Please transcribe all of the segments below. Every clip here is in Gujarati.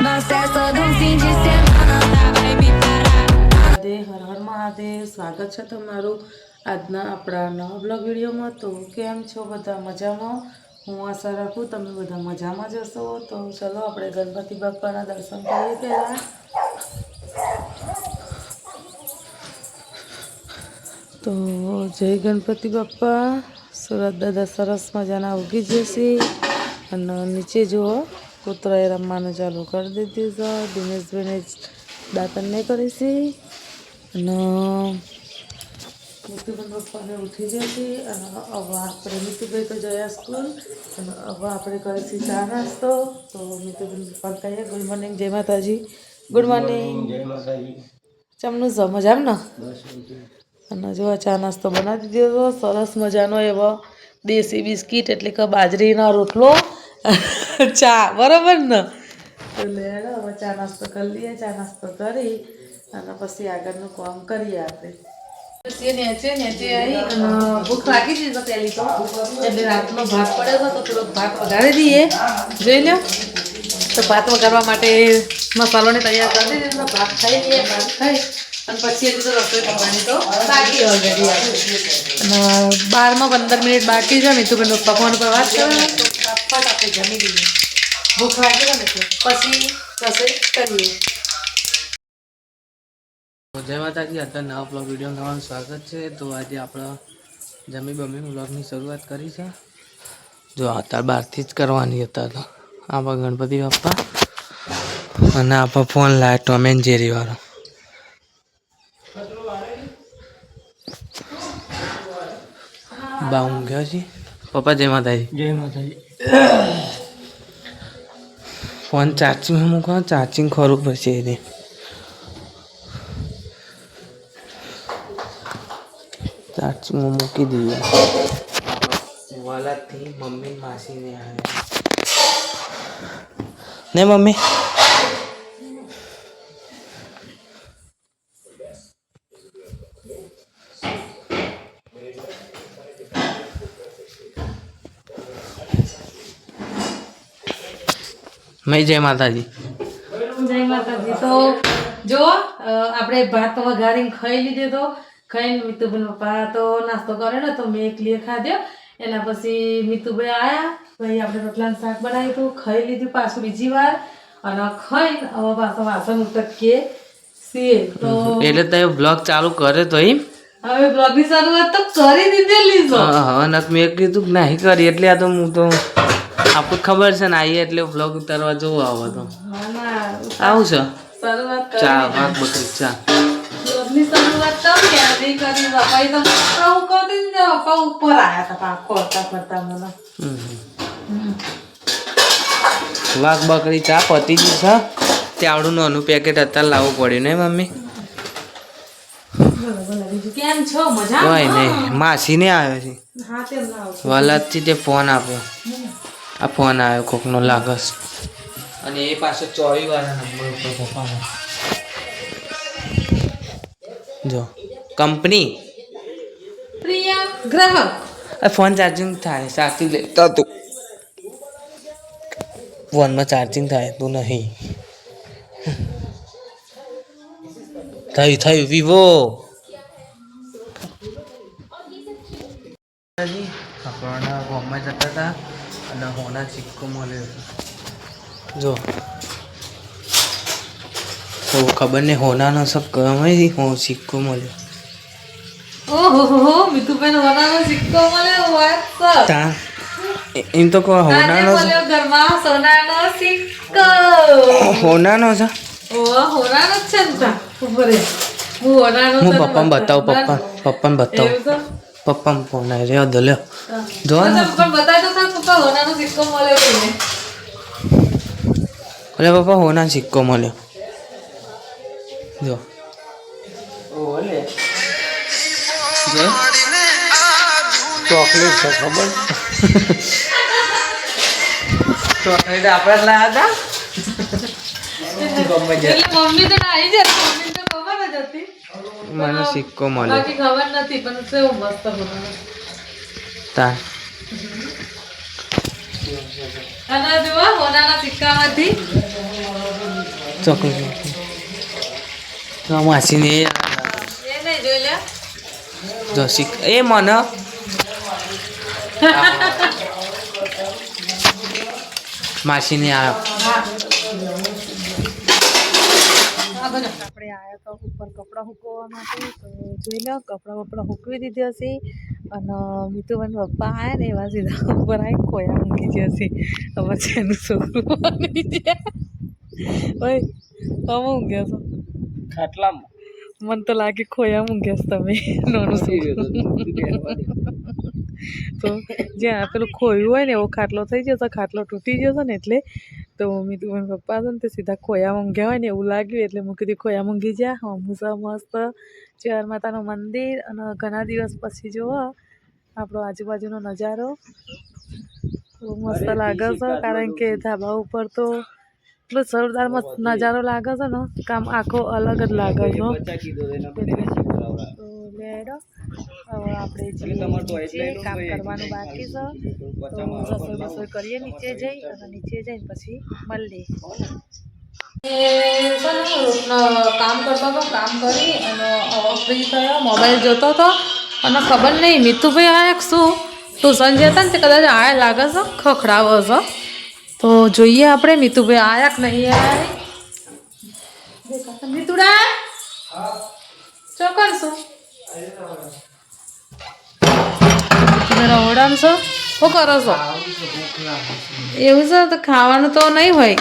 હર મહાદેવ. સ્વાગત છે તમારું આજના આપણા નવા બ્લોગ વિડીયોમાં. તો કેમ છો બધા? મજામાં? હું આશા રાખું તમે બધા મજામાં જશો તો ચલો આપણે ગણપતિ બાપાના દર્શન કરીએ પહેલાં. તો જય ગણપતિ બાપ્પા. સુરત દાદા સરસ મજાના ઉગી જશે. અને નીચે જુઓ. કૂતરાએ રમવાનું ચાલુ કરી દીધું છે. દિનેશભાઈને દાંતન નહીં કરીશી અને મિતુબેન પપ્પાને ઉઠી જતી અને હવે આપણે મિતુભાઈ તો જયા સ્કૂલ અને હવે આપણે કરીશું ચા નાસ્તો. તો મિતુબેન પપ્પા કહીએ ગુડ મોર્નિંગ જય માતાજી. ગુડ મોર્નિંગ ચમનું મજા મજામ ને? અને જો ચા નાસ્તો બનાવી દીધો સરસ મજાનો એવો દેશી બિસ્કીટ એટલે કે બાજરીનો રોટલો. ચા બરાબર ને? એટલે હેડો હવે ચા નાસ્તો કરી લઈએ ચા નાસ્તો કરી અને પછી આગળનું કામ કરીએ આપણે. પછી નેચે નેચે આવી અને ભૂખ લાગી હતી તો પહેલી તો. એટલે રાતનો ભાત પડ્યો હતો તો થોડોક ભાત વઘારી દઈએ. જોઈ લો તો ભાત વઘારવા માટે મસાલોને તૈયાર કરી દીધો તો ભાત ખાઈ લઈએ ભાત ખાઈ. અને પછી હજી તો રસોઈ કરવાની તો બાકી ઓલરેડી અને બારમાં પંદર મિનિટ બાકી છે મીઠું પકવાન પર વાત કરવાના. ફટાફટ આપણે જમી લઈએ ભૂખ લાગી ને એટલે. પછી રસોઈ કરીએ. જય માતાજી અત્યારે નવા બ્લોગ વીડિયો થવાનું સ્વાગત છે. તો આજે આપણે જમી બમી બ્લોગની શરૂઆત કરી છે. જો અત્યારે બહારથી જ કરવાની હતા તો. આપણા ગણપતિ બાપ્પા અને આપણે ફોન લાવ્યા ટોમ એન્ડ જેરી વાળો બા ઊંઘ્યો છે? પપ્પા જય માતાજી. જય માતાજી. ફોન ચાર્જિંગમાં મૂકો ચાર્જિંગ ખરું પડશે એને. ચાર્જિંગમાં મૂકી દઈએ. વાલાથી મમ્મી માસીને આવે ને મમ્મી? મેં જય માતાજી. જય માતાજી. તો જો આપણે ભાત વઘારીને ખાઈ લીધો તો ખાઈને મિતુભાઈ પપ્પા તો નાસ્તો કરેલો તો મેં એકલીએ ખાધ્યો એના પછી મિતુભાઈ આયા પછી આપણે રોટલાનું શાક બનાવ્યું હતું ખાઈ લીધું પાછું બીજી વાર. અને ખાઈને હવે પાછો વાસણ ઉટકીએ છીએ. તો એટલે તે બ્લોગ ચાલુ કરે તો એમ હવે બ્લોગની શરૂઆત તો કરી દીધેલી છે હા નક મેં કીધું કે નહીં કરી એટલે આ તો હું તો આપણને ખબર છે ને આવીએ એટલે વ્લોગ ઉતારવા જવું આવો તો. આવું છે? ચા બકરી ચા. વાઘ બકરી ચા પતી ગઈ છે. તે આવડું નાનું પેકેટ અત્યારે લાવવું પડ્યું ને મમ્મી? કોઈ નહીં માસીને આવ્યો છે. વલાદથી તે ફોન આપ્યો. આ ફોન આવ્યો કોકનો લાગસ. અને એ પાસે ચોવી વાળા નંબર ઉપર પપ્પાનો. જો. કંપની? પ્રિયા ગ્રાહક. આ ફોન ચાર્જિંગ થાય સાચી લેતા તું. ફોનમાં ચાર્જિંગ થાય તું નહીં. થયું થયું વિવો. આપણા ગામમાં જતા હતા અને હોના સિક્કો મળ્યો જો. તો ખબર નહીં હોનાનો સબ ગમે હો સિક્કો મળ્યો. ઓહો હો હો મીતુભાઈ નો હોનાનો સિક્કો મળ્યો વાત તા એમ તો કહો હોનાનો ઘરમાં સોનાનો સિક્કો. હોનાનો છે ઓ હોનાનો છે ને તા ઉપર હું હોનાનો હું પપ્પાને બતાવું પપ્પા પપ્પાને બતાવું. એવું તો ફોન આવી રહ્યો દો લ્યો. હા. જો ને પપ્પા અરે પપ્પા હોના સિક્કો મળ્યો. જો. ચોકલેટ છે ખબર? ચોકલેટ આપણે લાયા હતા? મમ્મી તો ના આવી જાય મમ્મી તો ખબર જ હતી મને સિક્કો મળે. બાકી ખબર નથી પણ કેવો મસ્ત બનાવે. તા અને જો હોનાના સિક્કામાંથી. ચોકલેટ. તો માસીને એ નહીં જોઈ લે. જોશી એ મને. માસીને આ આપણે આવ્યા તો ઉપર કપડાં સુકવવા માટે તો જોઈ લો કપડાં બપડા સૂકવી દીધી હશે અને મીતુબેન પપ્પા આવ્યા ને એવા સીધા ઉપર આવી ખોયા મૂકી જશે હવે જેનું છોકરું બની છે. ઓય તમે ઊંઘ્યા છો ખાટલામાં. મને તો લાગે ખોયા મૂક્યા છો તમે નાનું છોકરું તો જ્યાં પેલું ખોયું હોય ને એવો ખાટલો થઈ જશે ખાટલો તૂટી જશે ને એટલે તો મમ્મી મીતુબેન પપ્પા હતા ને તે સીધા ખોયા મૂંઘ્યા હોય ને એવું લાગ્યું એટલે મૂકી દીધું ખોયા મૂંઘી જ્યાં હમુસા મસ્ત ચાર માતાનું મંદિર. અને ઘણા દિવસ પછી જોવો આપણો આજુબાજુનો નજારો બહુ મસ્ત લાગે છે કારણ કે ધાબા ઉપર તો એટલો સરદાર મસ્ત નજારો લાગે છે ને કામ આખો અલગ જ લાગે છે તો લેડો હવે આપણે કામ કરવાનું બાકી છે. તો રસોઈ બસોઈ કરીએ નીચે જઈ અને નીચે જઈને પછી મળીએ. કામ કરતો હતો કામ કરી અને ફ્રી થયો મોબાઈલ જોતો હતો અને ખબર નહીં મીતુભાઈ આ એક શું? ટ્યુશન જતા ને તે કદાચ આ લાગે છે ખખડાવો છે. તો જોઈએ આપણે મીતુભાઈ આયા કે નહીં આયા? મિતુડા ચોકન શું તમે ઓડામ છો શું કરો છો? એવું છે તો ખાવાનું તો નહીં હોય.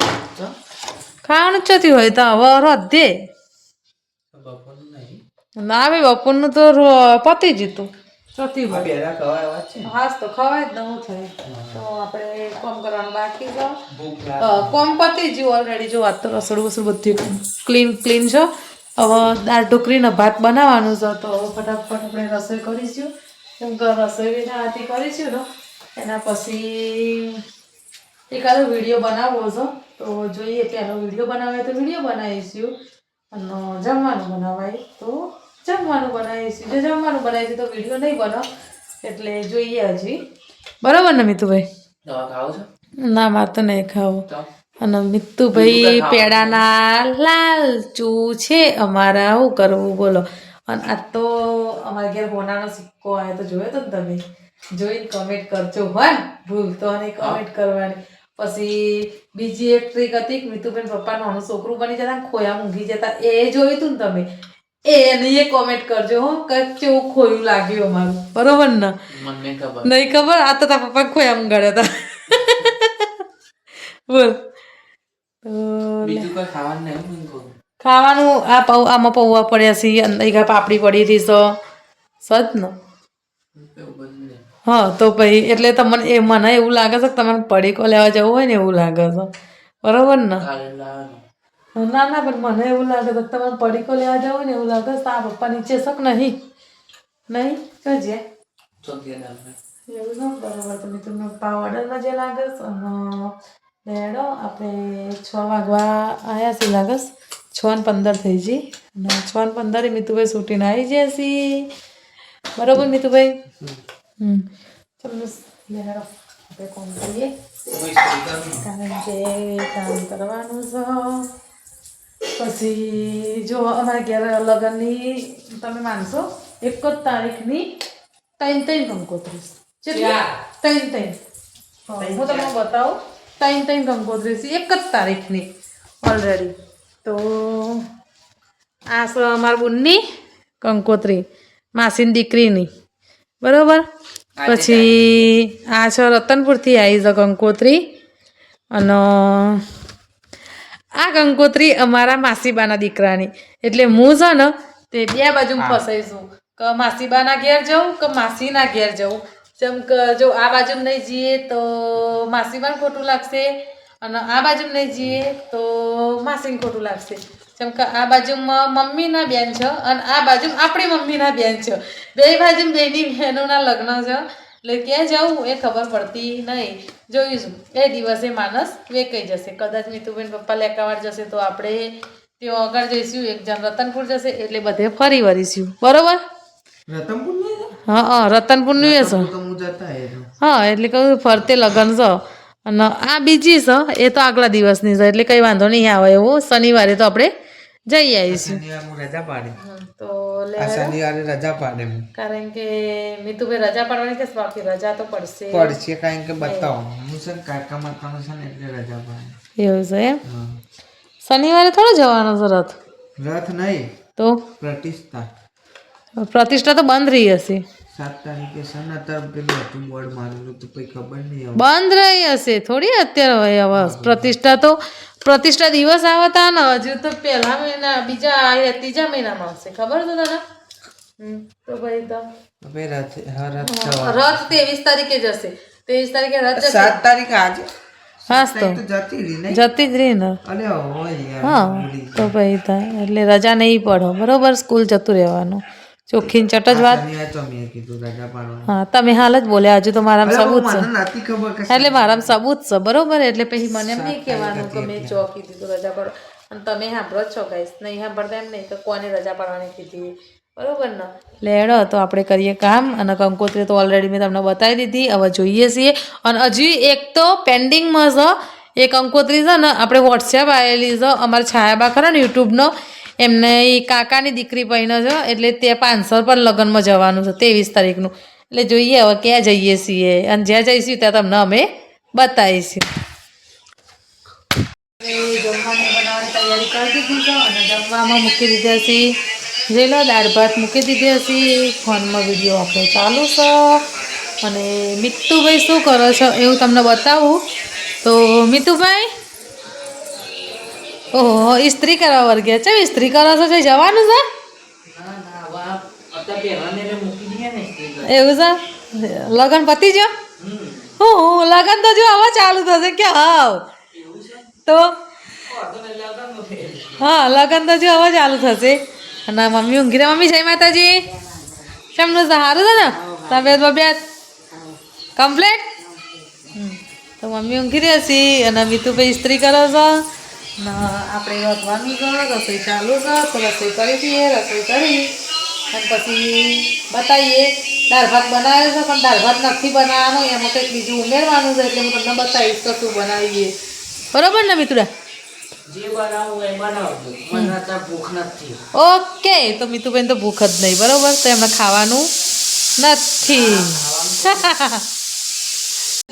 ખાવાનું ચોથી હોય તો હવે રધે ના ભાઈ બપોરનું તો રો- પતી જતું ચોથી હોય હાસ તો ખવાય જ નવું થાય? તો આપણે કોમ કરવાનું બાકી છે. કોમ પતી જ્યું ઓલરેડી જો વાત તો રસોડું વસોડું બધું ક્લીન ક્લીન છે. હવે દાળ ઢોકરીનો ભાત બનાવવાનું છે તો ફટાફટ આપણે રસોઈ કરીશું. કેમ કે રસોઈ વિના આથી કરીશું ને એના પછી એકાદો વીડિયો બનાવવો છે. તો જોઈએ પહેલો વીડિયો બનાવે તો વીડિયો બનાવીશું. અને જમવાનું બનાવાય તો જમવાનું બનાવીશું. જો જમવાનું બનાવીશું તો વીડિયો નહીં બનો એટલે જોઈએ હજી. બરાબર ને મિતુભાઈ? ના મારે તો નહીં ખાવું. તો? અને મિત્તુભાઈ પેડાના લાલચુ છે. અમારા શું કરવું બોલો. અને આ તો અમારા ઘેર હોનાનો સિક્કો આવ્યો તો જોયો તો તમે? જોઈને કમેન્ટ કરજો હોય ભૂલ તો નહીં કમેન્ટ કરવાની. પછી બીજી એક ટ્રીક હતી કે મિતુબેન પપ્પા નાનું છોકરું બની જતા ખોયા ઊંઘી જતા. એ જોયું તું ને તમે? એની એ કોમેન્ટ કરજો હો. કે કેવું ખોયું લાગ્યું અમારું. બરોબર ને? મને ખબર. નહીં ખબર? આ તો તારા પપ્પા ખોયા ઊંઘાડ્યા હતા બોલ. તો ખાવાનું આ પૌ આમાં પૌવા પડ્યા છે અંદર પાપડી પડી હતી તો. સજ ને હા તો પછી એટલે તમને એ મને એવું લાગે છે કે તમારે પડીકો લેવા જવું હોય ને એવું લાગે છે. બરોબર ને? ના ના પણ મને એવું લાગે છે તમારે પડીકો લેવા જવું હોય ને એવું લાગે છે. આ પપ્પા નીચે શક નહીં? નહીં? કહેજે ચોકલેટ એવું ન બરાબર તમે તમને પાવડરમાં જે લાગે છે લેડો આપણે છ વાગવા આવ્યા છીએ લાગસ. છ ને પંદર થઈ જઈ અને છ ને પંદરે મિતુભાઈ છૂટીને આવી છે. બરાબર મિતુભાઈ? હમ. ચાલો લેડો આપણે કોણ કરીએ? કારણ કે કામ કરવાનું છે. પછી જો અમારા ઘેર લગ્નની તમે માનશો? એક જ તારીખની ત્રણ ત્રણ કંકોત્રી છે? ત્રણ ત્રણ. હું તમને બતાવું. ત્રણ ત્રણ કંકોત્રી છે એક જ તારીખની ઓલરેડી તો આ છે અમારા બુનની કંકોત્રી માસીની દીકરીની બરાબર? પછી આ છે રતનપુરથી આવી છે કંકોત્રી અને આ કંકોત્રી અમારા માસીબાના દીકરાની. એટલે હું છે ને તે બે બાજુ ફસાઈશું. કે માસીબાના ઘેર જવું કે માસીના ઘેર જવું જેમ કે જો આ બાજુ નહીં જઈએ તો માસીબાને ખોટું લાગશે અને આ બાજુ નહીં જઈએ તો માસીને ખોટું લાગશે. જેમ કે આ બાજુમાં મમ્મીના બેન છે અને આ બાજુ આપણી મમ્મીના બેન છે. બે બાજુ બેની બહેનોના લગ્ન છે. એટલે ક્યાં જવું એ ખબર પડતી નહીં. જોઈશું એ દિવસે માણસ વેકાઈ જશે. કદાચ મીતુબેન પપ્પા લેકાવાડ જશે તો આપણે ત્યાં આગળ જઈશું. એક જણ રતનપુર જશે એટલે બધે ફરી વળીશું. બરોબર? રતનપુર હા હા રતનપુરનું એ છે. હું એટલે કહું ફરતે લગ્ન છે. અને આ બીજી છે એ તો આગલા દિવસની છે એટલે કંઈ વાંધો નહીં આવે એવું. શનિવારે તો આપણે જઈ આવીશું. રજા પાડે. તો શનિવારે રજા પાડે હું. કારણ કે મિતુભાઈ રજા પાડવાની કે બાકી રજા તો પડશે. પડશે કારણ કે બતાવો. હું છે કાકા માતાનો છે ને એટલે રજા પાડે. એવું છે એમ? શનિવારે થોડો જવાનો છે રથ? રથ નહીં. તો? પ્રતિષ્ઠા. પ્રતિષ્ઠા તો બંધ રહી હશે. સાત તારીખે છે ને પેલું હતું બોર્ડ મારેલું તો પછી ખબર નહીં બંધ રહી હશે થોડી અત્યારે હવે પ્રતિષ્ઠા તો પ્રતિષ્ઠા દિવસ આવતા ને હજુ તો પહેલા મહિના બીજા ત્રીજા મહિનામાં આવશે ખબર છે તને? તો ભાઈ તો. હવે રથ રથ ત્રેવીસ તારીખે જશે ત્રેવીસ તારીખે રથ સાત તારીખે આજે? તો. તો જતી જ રહી ને. હા તો ભાઈ એટલે રજા નહીં પડો બરોબર સ્કૂલ જતું રહેવાનું. ચોખ્ખી ચટ જ વાત. તો હા તમે હાલ જ બોલ્યા હજુ તો મારા સબૂત છે. એટલે મારામાં સબૂત છે બરોબર? એટલે પછી મને એમ નહીં કહેવાનું કે મેં ચોકી દીધું રજા પાડો. અને તમે સાંભળો છો ગાઈશ નહીં સાંભળતા એમ નહીં કે કોને રજા પાડવાની કીધી. બરોબર ને? લેડો તો આપણે કરીએ કામ. અને કંકોત્રી તો ઓલરેડી મેં તમને બતાવી દીધી હવે જોઈએ છીએ. અને હજી એક તો પેન્ડિંગમાં છે એ કંકોત્રી છે ને આપણે વોટ્સએપ આવેલી છે અમારા છાયાબા ખરા ને યુટ્યુબનો એમને એ કાકાની દીકરી પહેણે છે, એટલે તે પાંચસો પર લગ્નમાં જવાનું છે, ત્રેવીસ તારીખનું. એટલે જોઈએ હવે ક્યાં જઈએ છીએ. અને જ્યાં જઈશું ત્યાં તમને અમે બતાવીશું. જમવાની બનાવવાની તૈયારી કરી દીધી અને જમવામાં મૂકી દીધા છીએ. જેલા દાળ ભાત મૂકી દીધી હશે ફોનમાં વીડિયો આપણો ચાલુ છે. અને મિત્તુભાઈ શું કરો છો એવું તમને બતાવું. તો મિતુભાઈ? ઓહો, ઇસ્ત્રી કરવા વર્ગ્યા છે ઇસ્ત્રી કરો છો? છે જવાનું છે? એવું છે? લગન પતી જો? હું લગન તો જો, હવે ચાલુ થશે. કે હાવ. તો? હા, લગન તો જો, હવે ચાલુ થશે. અને મમ્મી ઊંઘી મમ્મી? જય માતાજી. કેમનું છે? સારું છે ને? તબિયત બબિયત? કમ્પ્લેટ? તો મમ્મી ઊંઘી રહી હશે. અને મીતુભાઈ ઇસ્ત્રી કરો છો? આપણે રસવાની છે રસોઈ ચાલુ છે તો રસોઈ કરી દઈએ રસોઈ કરી. અને પછી બતાવીએ દાળ ભાત બનાવ્યો છે પણ દાળ ભાત નથી બનાવવાનો એમાં કંઈક બીજું ઉમેરવાનું છે એટલે હું તમને બતાવીશ તો શું બનાવીએ. બરાબર ને મિત્રા જે બનાવવું એ બનાવજો મને અત્યારે ભૂખ નથી. ઓકે તો મિતુબેન તો ભૂખ જ નહીં બરાબર? તો એમને ખાવાનું નથી.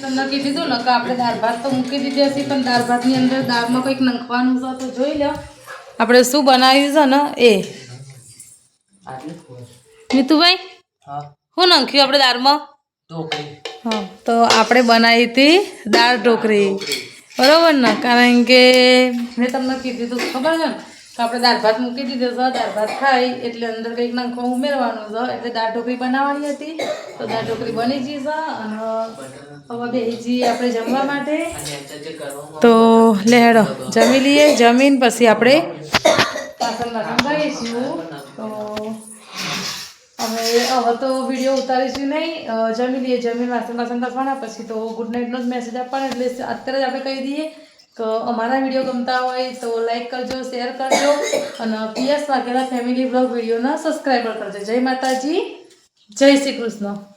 તમને કીધું હતું ને કે આપણે દાળ ભાત તો મૂકી દીધી હશે પણ દાળ ભાતની અંદર દાળમાં કંઈક નાખવાનું છે તો જોઈ લો આપણે શું બનાવ્યું છે ને એ? નીતુભાઈ શું નાખ્યું આપણે દાળમાં? હા તો આપણે બનાવી હતી દાળ ઢોકળી. બરોબર ને? કારણ કે મેં તમને કીધું હતું ખબર છે ને? તો આપણે દાળ ભાત મૂકી દીધો છે દાળ ભાત ખાઈ એટલે અંદર કંઈક નાખવા ઉમેરવાનું છે. એટલે દાળ ઢોકળી બનાવવાની હતી. તો દાળ ઢોકળી બની ગઈ છે અને આપણે જમવા માટે. તો લેડો જમી લઈએ જમીન પછી આપણે તો અમે હવે તો વીડિયો ઉતારીશું નહીં. જમી લઈએ જમીન વાસણ વાસણ કરવાના પછી તો ગુડ નાઇટનો જ મેસેજ આપવાનો એટલે અત્યારે જ આપણે કહી દઈએ કે અમારા વીડિયો ગમતા હોય તો લાઈક કરજો શેર કરજો અને પીએસ વાઘેલા ફેમિલી બ્લોગ વિડીયોના સબસ્ક્રાઈબર કરજો. જય માતાજી જય શ્રી કૃષ્ણ.